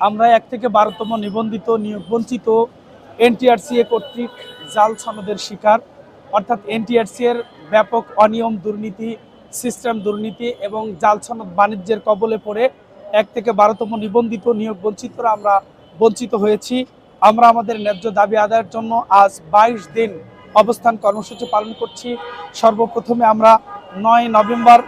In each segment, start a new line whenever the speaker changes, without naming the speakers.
আমরা এক থেকে বারোতম নিবন্ধিত নিয়োগ বঞ্চিত এনটিআরসিএ কর্তৃক জাল সনদের শিকার, অর্থাৎ এনটিআরসি এর ব্যাপক অনিয়ম দুর্নীতি, সিস্টেম দুর্নীতি এবং জাল সনদ বাণিজ্যের কবলে পড়ে এক থেকে বারোতম নিবন্ধিত নিয়োগ বঞ্চিতরা আমরা বঞ্চিত হয়েছি। আমরা আমাদের ন্যায্য দাবি আদায়ের জন্য আজ বাইশ দিন অবস্থান কর্মসূচি পালন করছি। সর্বপ্রথমে আমরা নয় নভেম্বর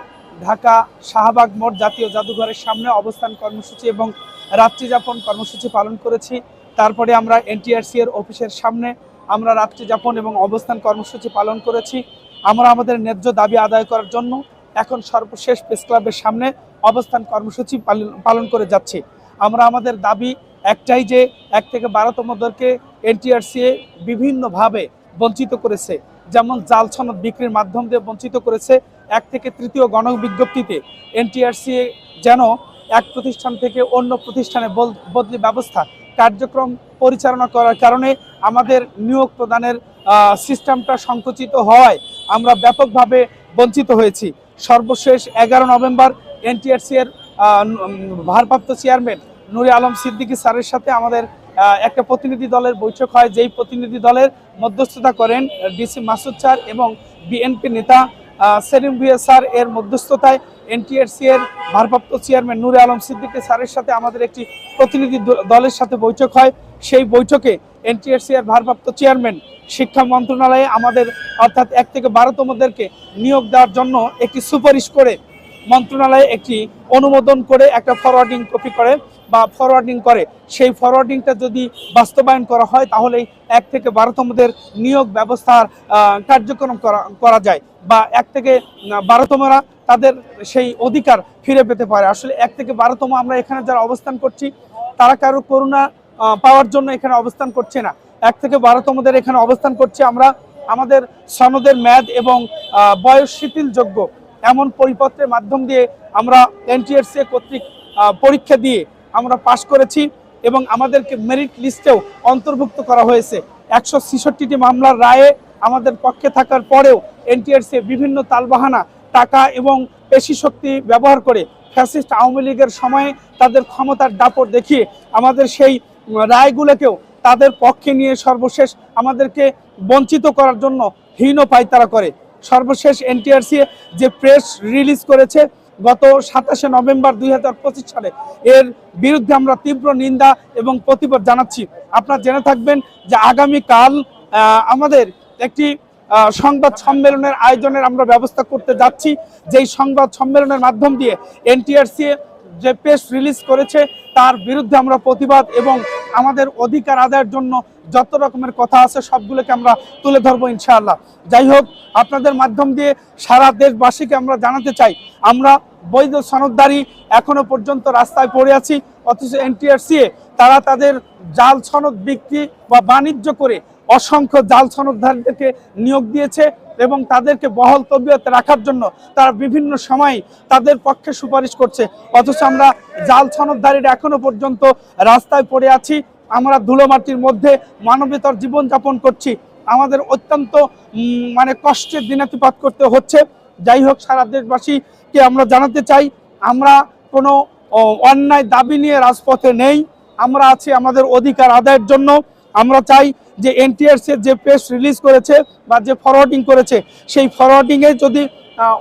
ঢাকা শাহবাগ মোড় জাতীয় জাদুঘরের সামনে অবস্থান কর্মসূচি এবং রাত্রি যাপন কর্মসূচি পালন করেছি। তারপরে আমরা এনটিআরসি এর অফিসের সামনে আমরা রাত্রি যাপন এবং অবস্থান কর্মসূচি পালন করেছি। আমরা আমাদের ন্যায্য দাবি আদায় করার জন্য এখন সর্বশেষ প্রেস ক্লাবের সামনে অবস্থান কর্মসূচি পালন- করে যাচ্ছি। আমরা আমাদের দাবি একটাই যে এক থেকে বারোতম বারোতমদেরকে এনটিআরসি বিভিন্নভাবে বঞ্চিত করেছে। যেমন জাল সনদ বিক্রির মাধ্যম দিয়ে বঞ্চিত করেছে এক থেকে তৃতীয় গণবিজ্ঞপ্তিতে এনটিআরসি যেন এক প্রতিষ্ঠান থেকে অন্য প্রতিষ্ঠানে বদলি ব্যবস্থা কার্যক্রম পরিচালনা করার কারণে আমাদের নিয়োগ প্রদানের সিস্টেমটা সংকুচিত হওয়ায় আমরা ব্যাপকভাবে বঞ্চিত হয়েছি। সর্বশেষ এগারো নভেম্বর এনটিআরসি এর ভারপ্রাপ্ত চেয়ারম্যান নুরি আলম সিদ্দিকী স্যারের সাথে আমাদের একটা প্রতিনিধি দলের বৈঠক হয়। যেই প্রতিনিধি দলের মধ্যস্থতা করেন ডিসি মাসুদ স্যার এবং বিএনপি নেতা সেলিম ভুয়া স্যার। এর মধ্যস্থতায় এনটিআরসি এর ভারপ্রাপ্ত চেয়ারম্যান নুরে আলম সিদ্দিকী স্যারের সাথে আমাদের একটি প্রতিনিধি দলের সাথে বৈঠক হয়। সেই বৈঠকে এনটিআরসি এর ভারপ্রাপ্ত চেয়ারম্যান, শিক্ষা মন্ত্রণালয়ে আমাদের অর্থাৎ এক থেকে বারোতমদেরকে নিয়োগ দেওয়ার জন্য একটি সুপারিশ করে মন্ত্রণালয়ে একটি অনুমোদন করে একটা ফরওয়ার্ডিং কপি করে। বা ফরওয়ার্ডিং করে সেই ফরওয়ার্ডিংটা যদি বাস্তবায়ন করা হয় তাহলে এক থেকে বারোতমদের নিয়োগ ব্যবস্থার কার্যক্রম করা করা যায় বা এক থেকে বারোতমরা তাদের সেই অধিকার ফিরে পেতে পারে। আসলে এক থেকে বারোতম আমরা এখানে যারা অবস্থান করছি তারা কারও আহ, পাওয়ার জন্য এখানে অবস্থান করছে না। এক থেকে বারোতমদের এখানে অবস্থান করছে আমরা আমাদের সনদের ম্যাদ এবং বয়স শিথিলযোগ্য। এমন পরিপত্রের মাধ্যম দিয়ে আমরা এনটিআরসি কর্তৃক পরীক্ষা দিয়ে আমরা পাশ করেছি এবং আমাদেরকে মেরিট লিস্টেও অন্তর্ভুক্ত করা হয়েছে। একশো ছেষট্টিটি মামলার রায়ে আমাদের পক্ষে থাকার পরেও এনটিআরসি বিভিন্ন তালবাহানা, টাকা এবং পেশি শক্তি ব্যবহার করে ফ্যাসিস্ট আওয়ামী লীগের সময়ে তাদের ক্ষমতার দাপট দেখিয়ে আমাদের সেই রায়গুলোকেও তাদের পক্ষে নিয়ে সর্বশেষ আমাদেরকে বঞ্চিত করার জন্য হীন পায়তারা করে। সর্বশেষ এনটিআরসি যে প্রেস রিলিজ করেছে গত সাতাশে নভেম্বর দুই হাজার পঁচিশ সালে এর বিরুদ্ধে আমরা তীব্র নিন্দা এবং প্রতিবাদ জানাচ্ছি। আপনারা জেনে থাকবেন যে আগামীকাল আমাদের একটি সংবাদ সম্মেলনের আয়োজনের আমরা ব্যবস্থা করতে যাচ্ছি। যেই সংবাদ সম্মেলনের মাধ্যম দিয়ে এনটিআরসি যে পেস্ট রিলিজ করেছে, তার বিরুদ্ধে আমরা প্রতিবাদ এবং আমাদের অধিকার আদায়ের জন্য যত রকমের কথা আছে, সবগুলোকে আমরা তুলে ধরবো ইনশাআল্লাহ। যাই হোক, আপনাদের মাধ্যম দিয়ে সারা দেশবাসীকে আমরা জানাতে চাই, আমরা বৈধ সনদদারি এখনও পর্যন্ত রাস্তায় পড়ে আছি, অথচ এনটিআরসি তারা তাদের জাল সনদ বিক্রি বা বাণিজ্য করে অসংখ্য জাল সনদধারীদেরকে নিয়োগ দিয়েছে এবং তাদেরকে বহল তবিয়তে রাখার জন্য তারা বিভিন্ন সময় তাদের পক্ষে সুপারিশ করছে। অথচ আমরা জাল সনদধারীরা এখনও পর্যন্ত রাস্তায় পড়ে আছি। আমরা ধুলোমাটির মধ্যে মানবেতর জীবনযাপন করছি। আমাদের অত্যন্ত মানে কষ্টের দিনাতিপাত করতে হচ্ছে। যাই হোক, সারা দেশবাসীকে আমরা জানাতে চাই, আমরা কোনো অন্যায় দাবি নিয়ে রাজপথে নেই। আমরা আছি আমাদের অধিকার আদায়ের জন্য। আমরা চাই যে এনটিআরসির যে প্রেস রিলিজ করেছে বা যে ফরওয়ার্ডিং করেছে, সেই ফরওয়ার্ডিংয়ে যদি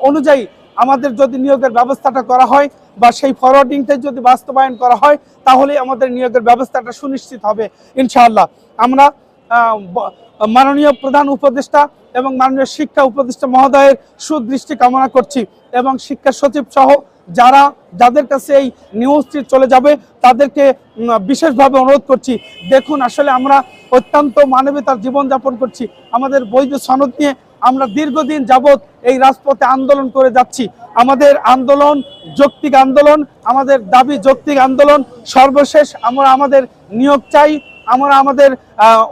অনুযায়ী আমাদের যদি নিয়োগের ব্যবস্থাটা করা হয় বা সেই ফরওয়ার্ডিংটা যদি বাস্তবায়ন করা হয় তাহলে আমাদের নিয়োগের ব্যবস্থাটা সুনিশ্চিত হবে, ইনশাআল্লাহ। আমরা মাননীয় প্রধান উপদেষ্টা এবং মাননীয় শিক্ষা উপদেষ্টা মহোদয়ের সুদৃষ্টি কামনা করছি এবং শিক্ষা সচিব সহ যারা, যাদের কাছে এই নিউজটি চলে যাবে, তাদেরকে বিশেষভাবে অনুরোধ করছি, দেখুন আসলে আমরা অত্যন্ত মানবতার জীবনযাপন করছি, আমাদের বৈধ সনদ নিয়ে আমরা দীর্ঘদিন যাবৎ এই রাজপথে আন্দোলন করে যাচ্ছি, আমাদের আন্দোলন যৌক্তিক আন্দোলন, আমাদের দাবি যৌক্তিক আন্দোলন, সর্বশেষ আমরা আমাদের নিয়োগ চাই, আমরা আমাদের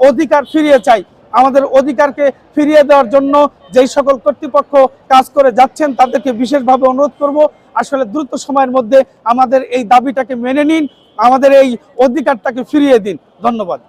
অধিকার ফিরিয়ে চাই আমাদের অধিকারকে ফিরিয়ে দেওয়ার জন্য যেই সকল কর্তৃপক্ষ কাজ করে যাচ্ছেন, তাদেরকে বিশেষভাবে অনুরোধ করব, আসলে দ্রুত সময়ের মধ্যে আমাদের এই দাবিটাকে মেনে নিন, আমাদের এই অধিকারটাকে ফিরিয়ে দিন। ধন্যবাদ।